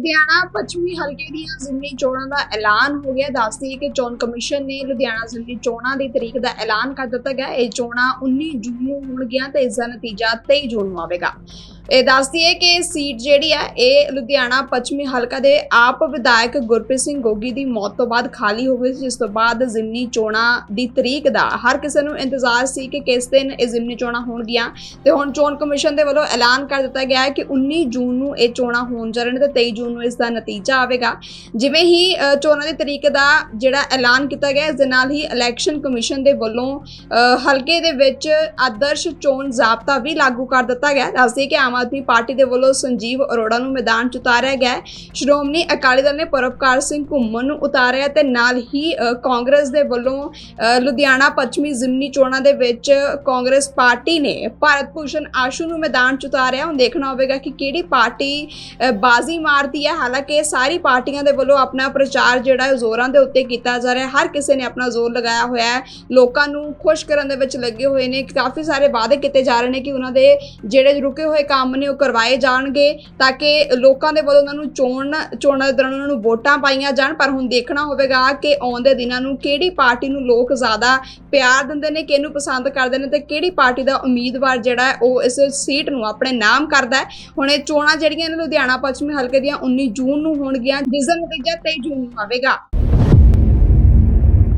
ਲੁਧਿਆਣਾ ਪੱਛਮੀ ਹਲਕੇ ਦੀਆਂ ਜ਼ਿਮਨੀ ਚੋਣਾਂ ਦਾ ਐਲਾਨ ਹੋ ਗਿਆ। ਦੱਸਦੀ ਹੈ ਕਿ ਚੋਣ ਕਮਿਸ਼ਨ ਨੇ ਲੁਧਿਆਣਾ ਜ਼ਿਮਨੀ ਚੋਣਾਂ ਦੀ ਤਰੀਕ ਦਾ ਐਲਾਨ ਕਰ ਦਿੱਤਾ ਗਿਆ। ਇਹ ਚੋਣਾਂ 19 ਜੂਨ ਨੂੰ ਹੋਣਗੀਆਂ ਤੇ ਇਸ ਦਾ ਨਤੀਜਾ 23 ਜੂਨ ਨੂੰ ਆਵੇਗਾ। ਇਹ ਦੱਸਦੀ ਹੈ ਕਿ ਸੀਟ ਜਿਹੜੀ ਹੈ, ਇਹ ਲੁਧਿਆਣਾ ਪੱਛਮੀ ਹਲਕਾ ਦੇ ਆਪ ਵਿਧਾਇਕ ਗੁਰਪ੍ਰੀਤ ਸਿੰਘ ਗੋਗੀ ਦੀ ਮੌਤ ਤੋਂ ਬਾਅਦ ਖਾਲੀ ਹੋ ਗਈ ਸੀ, ਜਿਸ ਤੋਂ ਬਾਅਦ ਜ਼ਿਮਨੀ ਚੋਣਾਂ ਦੀ ਤਰੀਕ ਦਾ ਹਰ ਕਿਸੇ ਨੂੰ ਇੰਤਜ਼ਾਰ ਸੀ ਕਿ ਕਿਸ ਦਿਨ ਇਹ ਜ਼ਿਮਨੀ ਚੋਣਾਂ ਹੋਣਗੀਆਂ ਤੇ ਹੁਣ ਚੋਣ ਕਮਿਸ਼ਨ ਦੇ ਵੱਲੋਂ ਐਲਾਨ ਕਰ ਦਿੱਤਾ ਗਿਆ ਹੈ ਕਿ 19 ਜੂਨ ਨੂੰ ਇਹ ਚੋਣਾਂ ਹੋਣ ਜਾ ਰਹੀਆਂ ਨੇ ਤੇ 23 ਜੂਨ ਨੂੰ ਇਸ ਦਾ ਨਤੀਜਾ ਆਵੇਗਾ ਜਿਵੇਂ ਹੀ ਚੋਣਾਂ ਦੀ ਤਰੀਕ ਦਾ ਜਿਹੜਾ ਐਲਾਨ ਕੀਤਾ ਗਿਆ, ਇਸ ਦੇ ਨਾਲ ਹੀ ਇਲੈਕਸ਼ਨ ਕਮਿਸ਼ਨ ਦੇ ਵੱਲੋਂ ਹਲਕੇ ਦੇ ਵਿੱਚ ਆਦਰਸ਼ ਚੋਣ ਜ਼ਾਬਤਾ ਵੀ ਲਾਗੂ ਕਰ ਦਿੱਤਾ ਗਿਆ ਹੈ। ਦੱਸਦੇ ਕਿ ਆਮ ਆਦਮੀ ਪਾਰਟੀ ਦੇ ਵੱਲੋਂ ਸੰਜੀਵ ਅਰੋੜਾ ਨੂੰ ਮੈਦਾਨ 'ਚ ਉਤਾਰਿਆ ਗਿਆ ਸ਼੍ਰੋਮਣੀ ਅਕਾਲੀ ਦਲ ਨੇ ਪਰਵਕਾਰ ਸਿੰਘ ਘੁੰਮਣ ਨੂੰ ਉਤਾਰਿਆ ਤੇ ਨਾਲ ਹੀ ਕਾਂਗਰਸ ਦੇ ਵੱਲੋਂ ਲੁਧਿਆਣਾ ਪੱਛਮੀ ਜ਼ਿਮਨੀ ਚੋਣਾਂ ਦੇ ਵਿੱਚ ਕਾਂਗਰਸ ਪਾਰਟੀ ਨੇ ਭਾਰਤ ਭੂਸ਼ਣ ਆਸ਼ੂ ਨੂੰ ਮੈਦਾਨ 'ਚ ਉਤਾਰਿਆ। ਹੁਣ ਦੇਖਣਾ ਹੋਵੇਗਾ ਕਿ ਕਿਹੜੀ ਪਾਰਟੀ ਬਾਜ਼ੀ ਮਾਰਦੀ ਹੈ। ਹਾਲਾਂਕਿ ਸਾਰੀ ਪਾਰਟੀਆਂ ਦੇ ਵੱਲੋਂ ਆਪਣਾ ਪ੍ਰਚਾਰ ਜਿਹੜਾ ਜ਼ੋਰਾਂ ਦੇ ਉੱਤੇ ਕੀਤਾ ਜਾ ਰਿਹਾ ਹਰ ਕਿਸੇ ਨੇ ਆਪਣਾ ਜ਼ੋਰ ਲਗਾਇਆ ਹੋਇਆ ਹੈ। ਲੋਕਾਂ ਨੂੰ ਖੁਸ਼ ਕਰਨ ਦੇ ਵਿੱਚ ਲੱਗੇ ਹੋਏ ਨੇ। ਕਾਫੀ ਸਾਰੇ ਵਾਅਦੇ ਕੀਤੇ ਜਾ ਰਹੇ ਨੇ ਕਿ ਉਹਨਾਂ ਦੇ ਜਿਹੜੇ ਰੁਕੇ ਹੋਏ ਕੰਮ ਕੰਮ ਨੇ ਉਹ ਕਰਵਾਏ ਜਾਣਗੇ ਤਾਂ ਕਿ ਲੋਕਾਂ ਦੇ ਵੱਲੋਂ ਉਹਨਾਂ ਨੂੰ ਚੋਣ, ਚੋਣਾਂ ਦੇ ਦੌਰਾਨ ਉਹਨਾਂ ਨੂੰ ਵੋਟਾਂ ਪਾਈਆਂ ਜਾਣ। ਪਰ ਹੁਣ ਦੇਖਣਾ ਹੋਵੇਗਾ ਕਿ ਆਉਂਦੇ ਦਿਨਾਂ ਨੂੰ ਕਿਹੜੀ ਪਾਰਟੀ ਨੂੰ ਲੋਕ ਜ਼ਿਆਦਾ ਪਿਆਰ ਦਿੰਦੇ ਨੇ, ਕਿਹਨੂੰ ਪਸੰਦ ਕਰਦੇ ਨੇ ਤੇ ਕਿਹੜੀ ਪਾਰਟੀ ਦਾ ਉਮੀਦਵਾਰ ਜਿਹੜਾ ਉਹ ਇਸ ਸੀਟ ਨੂੰ ਆਪਣੇ ਨਾਮ ਕਰਦਾ ਹੁਣ ਇਹ ਚੋਣਾਂ ਜਿਹੜੀਆਂ ਨੇ ਲੁਧਿਆਣਾ ਪੱਛਮੀ ਹਲਕੇ ਦੀਆਂ 19 ਜੂਨ ਨੂੰ ਹੋਣਗੀਆਂ, ਜਿਸ ਦਾ ਨਤੀਜਾ 23 ਜੂਨ ਨੂੰ ਆਵੇਗਾ।